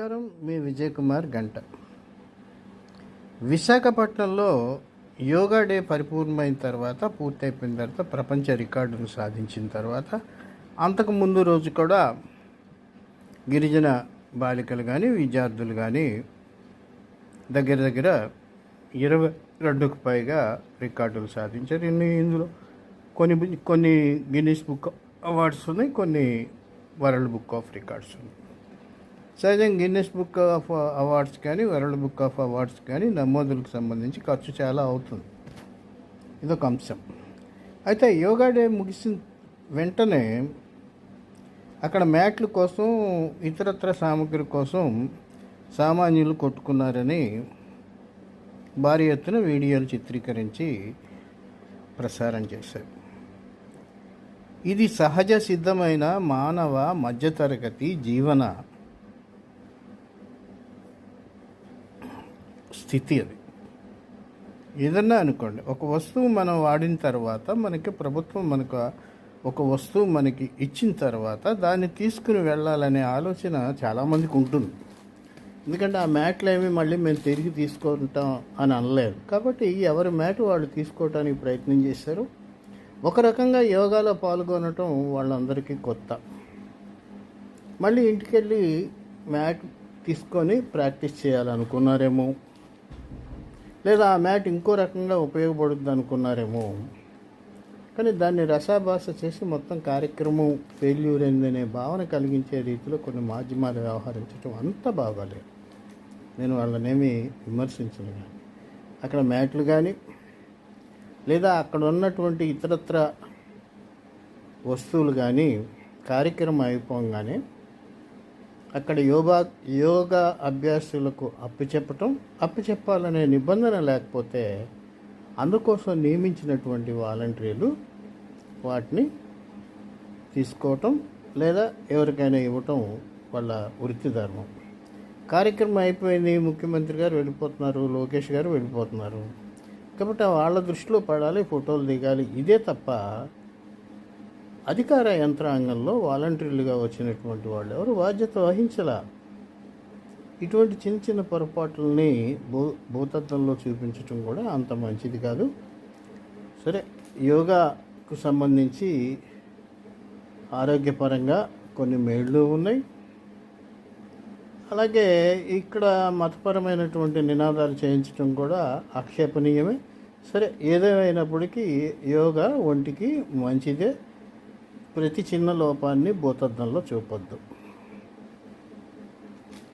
నమస్కారం మీ విజయ్ కుమార్ గంట. విశాఖపట్నంలో యోగా డే పరిపూర్ణమైన తర్వాత పూర్తయిపోయిన తర్వాత ప్రపంచ రికార్డును సాధించిన తర్వాత అంతకు ముందు రోజు కూడా గిరిజన బాలికలు కానీ విద్యార్థులు కానీ దగ్గర దగ్గర ఇరవై రెండుకు పైగా రికార్డులు సాధించారు. ఇన్ని ఇందులో కొన్ని కొన్ని గిన్నీస్ బుక్ అవార్డ్స్ ఉన్నాయి కొన్ని వరల్డ్ బుక్ ఆఫ్ రికార్డ్స్ ఉన్నాయి. సహజంగా గిన్నెస్ బుక్ ఆఫ్ అవార్డ్స్ కానీ వరల్డ్ బుక్ ఆఫ్ అవార్డ్స్ కానీ నమోదులకు సంబంధించి ఖర్చు చాలా అవుతుంది. ఇదొక అంశం. అయితే యోగా డే ముగిసిన వెంటనే అక్కడ మ్యాట్ల కోసం ఇతరత్ర సామగ్రి కోసం సామాన్యులు కొట్టుకున్నారని భారీ ఎత్తున వీడియోలు చిత్రీకరించి ప్రసారం చేశారు. ఇది సహజ సిద్ధమైన మానవ మధ్యతరగతి జీవన స్థితి అది. ఏదన్నా అనుకోండి ఒక వస్తువు మనం వాడిన తర్వాత మనకి ప్రభుత్వం మనకు ఒక వస్తువు మనకి ఇచ్చిన తర్వాత దాన్ని తీసుకుని వెళ్ళాలనే ఆలోచన చాలామందికి ఉంటుంది. ఎందుకంటే ఆ మ్యాట్లు ఏమి మళ్ళీ మేము తిరిగి తీసుకుంటాం అని అనలేదు కాబట్టి ఎవరి మ్యాట్ వాళ్ళు తీసుకోవడానికి ప్రయత్నం చేశారు. ఒక రకంగా యోగాలో పాల్గొనటం వాళ్ళందరికీ కొత్త. మళ్ళీ ఇంటికి వెళ్ళి మ్యాట్ తీసుకొని ప్రాక్టీస్ చేయాలనుకున్నారేమో. లేదా ఆ మ్యాట్ ఇంకో రకంగా ఉపయోగపడుతుంది అనుకున్నారేమో. కానీ దాన్ని రసాభాస చేసి మొత్తం కార్యక్రమం ఫెయిల్యూర్ అయిందనే భావన కలిగించే రీతిలో కొన్ని మాధ్యమాలు వ్యవహరించడం అంత బాగాలేదు. నేను వాళ్ళనేమి విమర్శించను కానీ అక్కడ మ్యాట్లు కానీ లేదా అక్కడ ఉన్నటువంటి ఇతరత్ర వస్తువులు కానీ కార్యక్రమం అయిపోగానే అక్కడ యోగా యోగా అభ్యాసులకు అప్పచెప్పటం అప్పచెప్పాలనే నిబంధన లేకపోతే అందుకోసం నియమించినటువంటి వాలంటీర్లు వాటిని తీసుకోవటం లేదా ఎవరికైనా ఇవ్వటం వాళ్ళ వృత్తి ధర్మం. కార్యక్రమం అయిపోయింది ముఖ్యమంత్రి గారు వెళ్ళిపోతున్నారు లోకేష్ గారు వెళ్ళిపోతున్నారు. కాబట్టి వాళ్ళ దృష్టిలో పడాలి ఫోటోలు దిగాలి. ఇదే తప్ప అధికార యంత్రాంగంలో వాలంటీర్లుగా వచ్చినటువంటి వాళ్ళు ఎవరు బాధ్యత వహించలా? ఇటువంటి చిన్న చిన్న పొరపాట్లని భూ భూతత్వంలో చూపించటం కూడా అంత మంచిది కాదు. సరే యోగాకు సంబంధించి ఆరోగ్యపరంగా కొన్ని మేళ్ళు ఉన్నాయి. అలాగే ఇక్కడ మతపరమైనటువంటి నినాదాలు చేయించడం కూడా ఆక్షేపణీయమే. సరే ఏదేమైనప్పటికీ యోగా ఒంటికి మంచిదే. ప్రతి చిన్న లోపాన్ని భూతద్దంలో చూపొద్దు.